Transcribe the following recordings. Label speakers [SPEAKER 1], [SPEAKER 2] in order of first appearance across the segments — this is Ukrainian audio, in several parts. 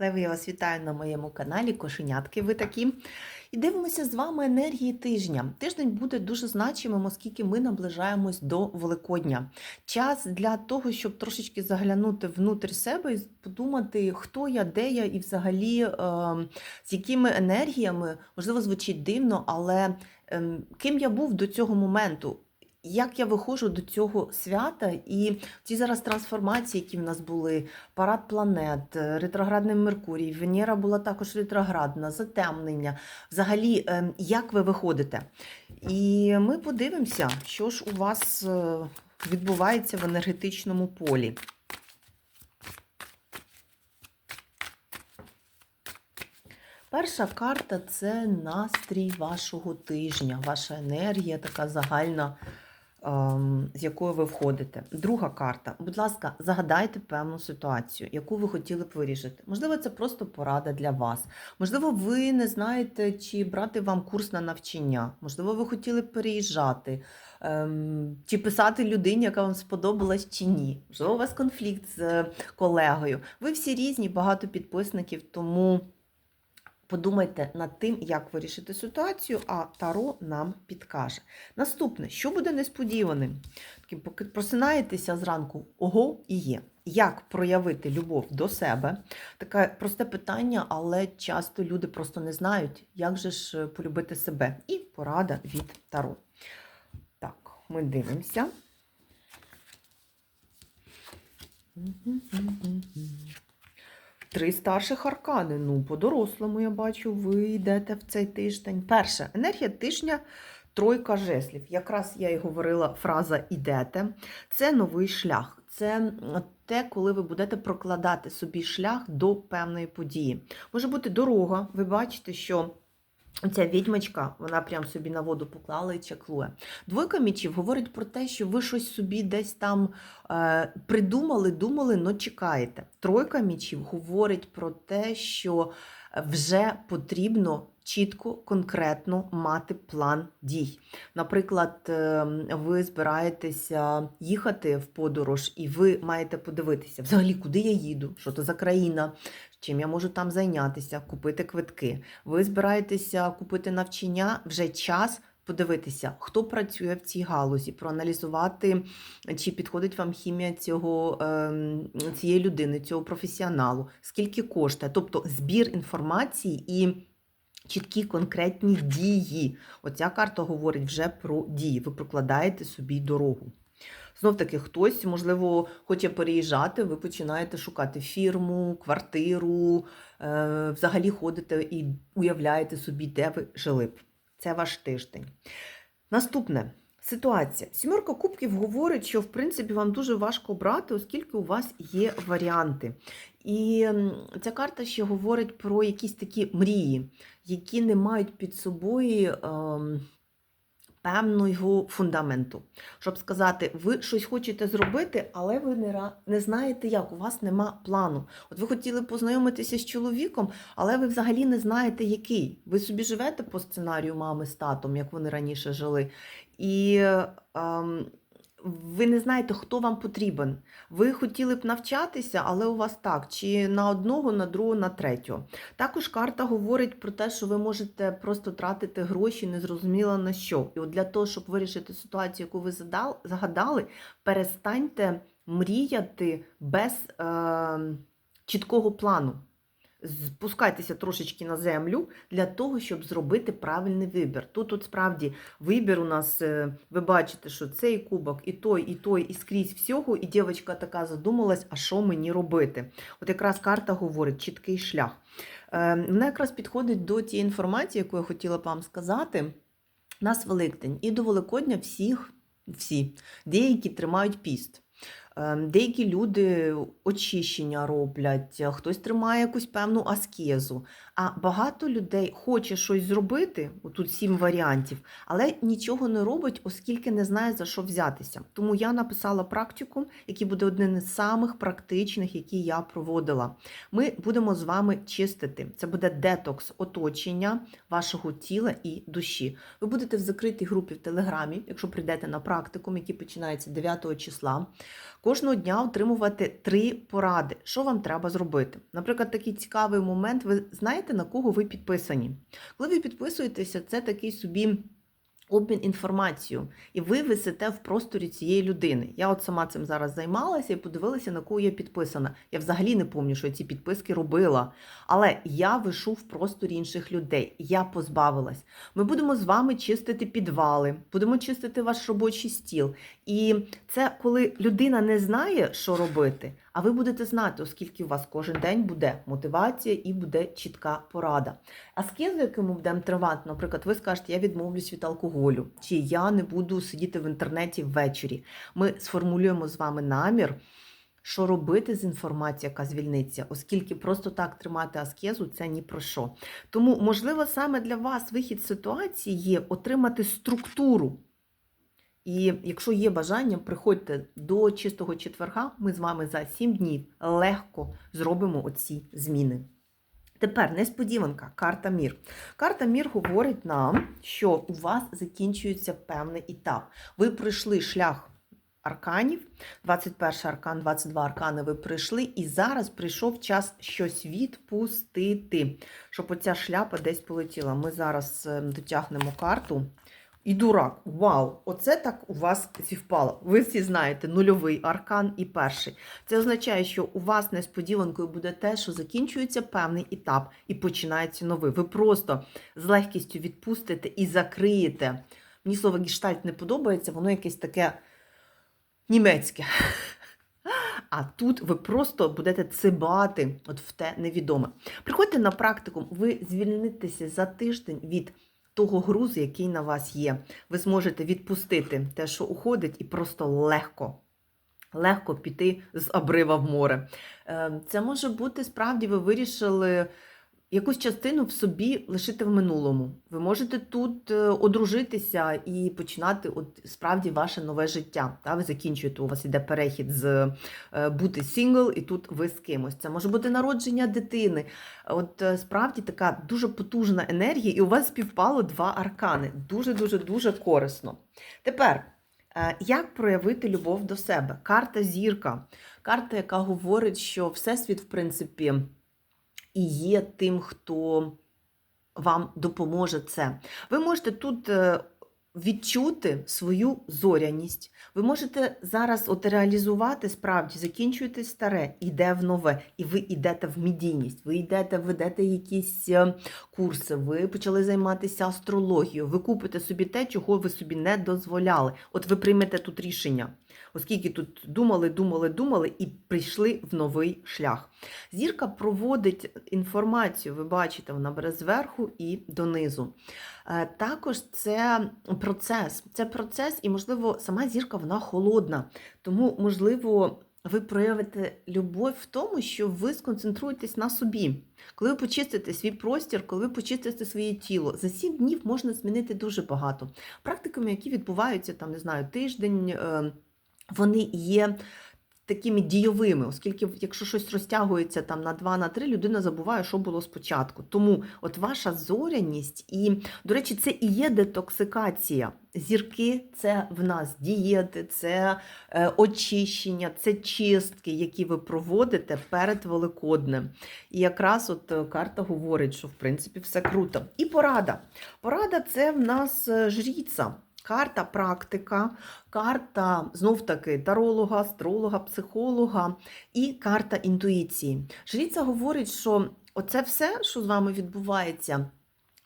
[SPEAKER 1] Леви, я вас вітаю на моєму каналі Кошенятки. Ви такі. І дивимося з вами енергії тижня. Тиждень буде дуже значимим, оскільки ми наближаємось до Великодня. Час для того, щоб трошечки заглянути внутрь себе і подумати, хто я, де я, і взагалі е, з якими енергіями, можливо, звучить дивно, але е, ким я був до цього моменту. Як я виходжу до цього свята і ті зараз трансформації, які в нас були, парад планет, е, ретроградний Меркурій, Венера була також ретроградна, затемнення. Взагалі, е, як ви виходите? І ми подивимося, що ж у вас е, відбувається в енергетичному полі. Перша карта це настрій вашого тижня, ваша енергія, така загальна, ем, з якою ви входите. Друга карта. Будь ласка, загадайте певну ситуацію, яку ви хотіли б вирішити. Можливо, це просто порада для вас. Можливо, ви не знаєте, чи брати вам курс на навчання. Можливо, ви хотіли б переїжджати, ем, чи писати людині, яка вам сподобалась, чи ні. Можливо, у вас конфлікт з колегою. Ви всі різні, багато підписників, тому. Подумайте над тим, як вирішити ситуацію, а Таро нам підкаже. Наступне, що буде несподіваним? Поки просинаєтеся зранку, ого і є. Як проявити любов до себе? Таке просте питання, але часто люди просто не знають, як же ж е, полюбити себе. І порада від Таро. Так, ми дивимося. Три старших аркани. Ну, по-дорослому, я бачу, ви йдете в цей тиждень. Перше, енергія тижня. Тройка жеслів. Якраз я і говорила фраза ідете. Це новий шлях. Це те, коли ви будете прокладати собі шлях до певної події. Може бути дорога. Ви бачите, що Ця відьмачка, вона прям собі на воду поклала і чаклує. Двойка мічів говорить про те, що ви щось собі десь там е, придумали, думали, но чекаєте. Тройка мічів говорить про те, що вже потрібно чітко, конкретно мати план дій. Наприклад, е, ви збираєтеся їхати в подорож, і ви маєте подивитися, взагалі, куди я їду, що це за країна, чим я можу там зайнятися, купити квитки. Ви збираєтеся купити навчання вже час. Подивитися, хто працює в цій галузі, проаналізувати, чи підходить вам хімія цього, ем, цієї людини, цього професіоналу, скільки коштує. Тобто збір інформації і чіткі конкретні дії. Оця карта говорить вже про дії. Ви прокладаєте собі дорогу. Знов таки, хтось, можливо, хоче переїжджати, ви починаєте шукати фірму, квартиру, е, взагалі ходите і уявляєте собі, де ви жили б. Це ваш тиждень. Наступне. Ситуація. Сімерка кубків говорить, що в принципі вам дуже важко брати, оскільки у вас є варіанти. І ця карта ще говорить про якісь такі мрії, які не мають під собою. Ем, певного фундаменту. Щоб сказати, ви щось хочете зробити, але ви не не знаєте як, у вас нема плану. От ви хотіли познайомитися з чоловіком, але ви взагалі не знаєте, який. Ви собі живете по сценарію мами з татом, як вони раніше жили. І ем, ви не знаєте, хто вам потрібен. Ви хотіли б навчатися, але у вас так, чи на одного, на другого, на третього. Також карта говорить про те, що ви можете просто тратити гроші, незрозуміло на що. І от для того, щоб вирішити ситуацію, яку ви загадали, перестаньте мріяти без е, чіткого плану. Спускайтеся трошечки на землю для того, щоб зробити правильний вибір. Тут от справді вибір у нас, е, ви бачите, що цей кубок, і той, і той, і скрізь всього, і дівчинка така задумалась, а що мені робити. От якраз карта говорить чіткий шлях. Е, вона якраз підходить до тієї інформації, яку я хотіла б вам сказати. У нас Великдень, і до Великодня всіх, всі, деякі тримають піст. Ем, деякі люди очищення роблять, хтось тримає якусь певну аскезу. А багато людей хоче щось зробити, тут сім варіантів, але нічого не робить, оскільки не знає, за що взятися. Тому я написала практику, який буде одним із самих практичних, які я проводила. Ми будемо з вами чистити. Це буде детокс оточення вашого тіла і душі. Ви будете в закритій групі в Телеграмі, якщо прийдете на практикум, який починається 9 числа. Кожного дня отримувати три поради, що вам треба зробити. Наприклад, такий цікавий момент. Ви знаєте, на кого ви підписані? Коли ви підписуєтеся, це такий собі. Обмін інформацією, і ви висите в просторі цієї людини. Я от сама цим зараз займалася і подивилася, на кого я підписана. Я взагалі не пам'ятаю, що я ці підписки робила. Але я вишу в просторі інших людей. Я позбавилась. Ми будемо з вами чистити підвали, будемо чистити ваш робочий стіл. І це коли людина не знає, що робити, а ви будете знати, оскільки у вас кожен день буде мотивація і буде чітка порада. Аскезу, яку ми будемо тривати, наприклад, ви скажете, я відмовлюсь від алкоголю, чи я не буду сидіти в інтернеті ввечері. Ми сформулюємо з вами намір. Що робити з інформацією, яка звільниться, оскільки просто так тримати аскезу це ні про що. Тому, можливо, саме для вас вихід з ситуації є отримати структуру. І якщо є бажання, приходьте до чистого четверга, ми з вами за 7 днів легко зробимо оці зміни. Тепер несподіванка, карта Мір. Карта Мір говорить нам, що у вас закінчується певний етап. Ви пройшли шлях арканів, 21 аркан, 22 аркани ви пройшли, і зараз прийшов час щось відпустити, щоб оця шляпа десь полетіла. Ми зараз е, дотягнемо карту. І дурак, вау! Оце так у вас зівпало. Ви всі знаєте нульовий аркан і перший. Це означає, що у вас несподіванкою буде те, що закінчується певний етап і починається новий. Ви просто з легкістю відпустите і закриєте. Мені слово гештальт не подобається, воно якесь таке німецьке. А тут ви просто будете цибати от в те невідоме. Приходьте на практику, ви звільнитеся за тиждень від того грузу, який на вас є. Ви зможете відпустити те, що уходить, і просто легко. Легко піти з обрива в море. Е, Це може бути справді, ви вирішили якусь частину в собі лишити в минулому. Ви можете тут е, одружитися і починати от справді ваше нове життя. Та? Ви закінчуєте, у вас іде перехід з е, бути сингл, і тут ви з кимось. Це може бути народження дитини. От е, справді така дуже потужна енергія, і у вас співпало два аркани. Дуже-дуже дуже корисно. Тепер. Як проявити любов до себе? Карта зірка. Карта, яка говорить, що Всесвіт, в принципі, і є тим, хто вам допоможе це. Ви можете тут е, відчути свою зоряність. Ви можете зараз от реалізувати справді, закінчуєте старе, йде в нове, і ви йдете в медійність, ви йдете, ведете якісь е, курси, ви почали займатися астрологією, ви купите собі те, чого ви собі не дозволяли. От ви приймете тут рішення, оскільки тут думали, думали, думали і прийшли в новий шлях. Зірка проводить інформацію, ви бачите, вона бере зверху і донизу. Е, Також це процес. Це процес, і, можливо, сама зірка вона холодна. Тому, можливо, ви проявите любов в тому, що ви сконцентруєтесь на собі. Коли ви почистите свій простір, коли ви почистите своє тіло, за 7 днів можна змінити дуже багато. Практиками, які відбуваються там, не знаю, тиждень, е, вони є. Такими дійовими, оскільки, якщо щось розтягується там на 2 на 3, людина забуває, що було спочатку. Тому от ваша зоряність, і, до речі, це і є детоксикація. Зірки це в нас дієти, це е, очищення, це чистки, які ви проводите перед Великоднем. І якраз от е, карта говорить, що в принципі все круто. І порада. Порада це в нас е, жріця. Карта практика, карта знов-таки таролога, астролога, психолога і карта інтуїції. Жріця говорить, що оце все, що з вами відбувається,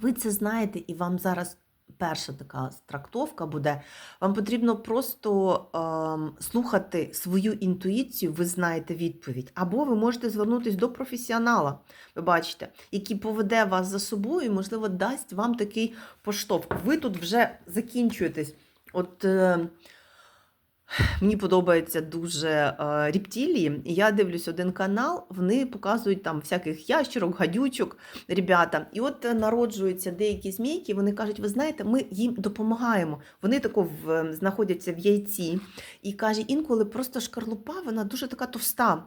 [SPEAKER 1] ви це знаєте, і вам зараз перша така трактовка буде. Вам потрібно просто е, слухати свою інтуїцію, ви знаєте відповідь. Або ви можете звернутися до професіонала, ви бачите, який поведе вас за собою і, можливо, дасть вам такий поштовх. Ви тут вже закінчуєтесь. От е, мені подобаються дуже е, рептилії. Я дивлюсь один канал, вони показують там всяких ящерок, гадючок, ребята. І от е, народжуються деякі змійки, вони кажуть, ви знаєте, ми їм допомагаємо. Вони тако в, знаходяться в яйці. І каже, інколи просто шкарлупа, вона дуже така товста.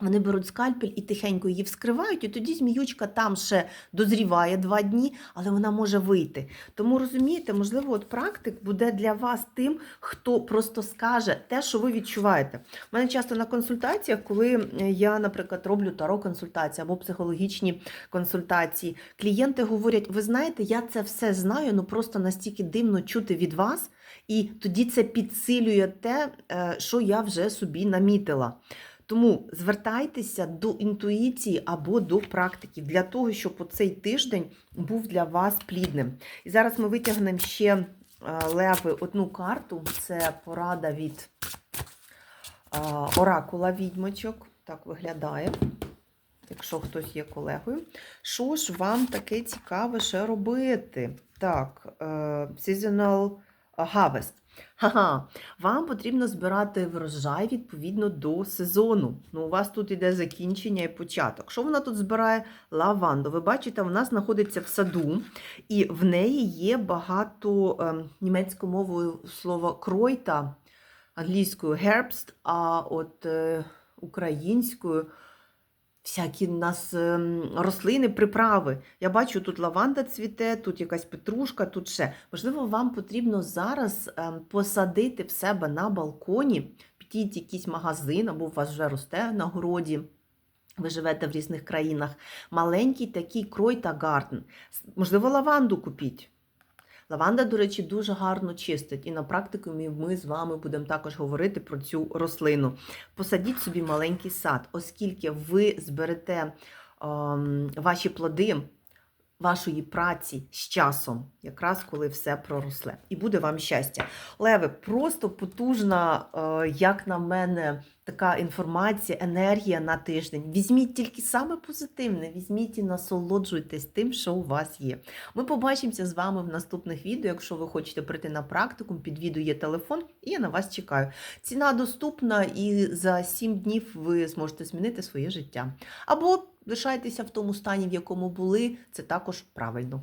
[SPEAKER 1] Вони беруть скальпель і тихенько її вскривають, і тоді зміючка там ще дозріває два дні, але вона може вийти. Тому розумієте, можливо, от практик буде для вас тим, хто просто скаже те, що ви відчуваєте. У мене часто на консультаціях, коли я, наприклад, роблю таро консультації або психологічні консультації, клієнти говорять: ви знаєте, я це все знаю, ну просто настільки дивно чути від вас, і тоді це підсилює те, е, що я вже собі намітила. Тому звертайтеся до інтуїції або до практики для того, щоб оцей тиждень був для вас плідним. І зараз ми витягнемо ще е, леви одну карту. Це порада від е, оракула відьмочок. Так виглядає. Якщо хтось є колегою. Що ж вам таке цікаве ще робити? Так, е, seasonal harvest. Ага, вам потрібно збирати врожай відповідно до сезону. Ну, у вас тут іде закінчення і початок. Що вона тут збирає? Лаванду. Ви бачите, вона знаходиться в саду, і в неї є багато ем, німецькою мовою слова кройта, англійською herbst, а от е, українською всякі в нас ем, рослини, приправи. Я бачу, тут лаванда цвіте, тут якась петрушка, тут ще. Можливо, вам потрібно зараз ем, посадити в себе на балконі, підіть в якийсь магазин, або у вас вже росте на городі. Ви живете в різних країнах. Маленький такий крой та гарден. Можливо, лаванду купіть. Лаванда, до речі, дуже гарно чистить. І на практикумі ми з вами будемо також говорити про цю рослину. Посадіть собі маленький сад, оскільки ви зберете ем, ваші плоди вашої праці з часом, якраз коли все проросле. І буде вам щастя. Леви, просто потужна, е, як на мене, така інформація, енергія на тиждень. Візьміть тільки саме позитивне, візьміть і насолоджуйтесь тим, що у вас є. Ми побачимося з вами в наступних відео. Якщо ви хочете прийти на практикум, під відео є телефон, і я на вас чекаю. Ціна доступна, і за 7 днів ви зможете змінити своє життя. Або лишайтеся в тому стані, в якому були, це також правильно.